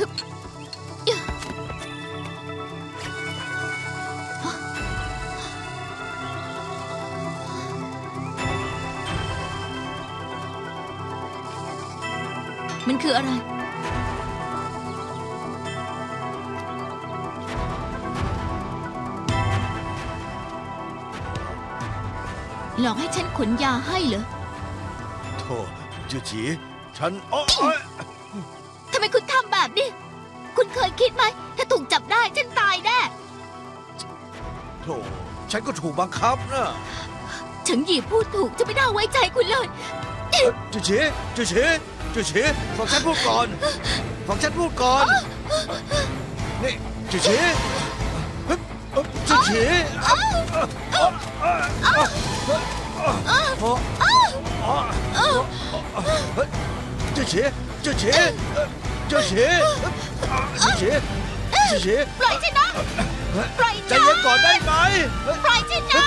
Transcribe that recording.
มันคืออะไร หลอกให้ฉันขนยาให้เหรอ โธ่จือฉีฉันโอ๊ย ไมคุณทำแบบนี้ คุณเคยคิดไหม ถ้าถูกจับได้ฉันตายแน่โธ่ฉันก็ถูกบังคับนะถึงหยีพูดถูกจะไม่น่าไว้ใจคุณเลยจือฉีจือฉีจือฉีฟังฉันพูดก่อนฟังฉันพูดก่อน นี่จือฉีเฮ้ยเอ้ เจ้าเฉยเจ้าฉยเจ้าฉยปล่อยฉันนะปล่อยใจฉันเย็นก่อนได้ไหมปล่อยฉันนะ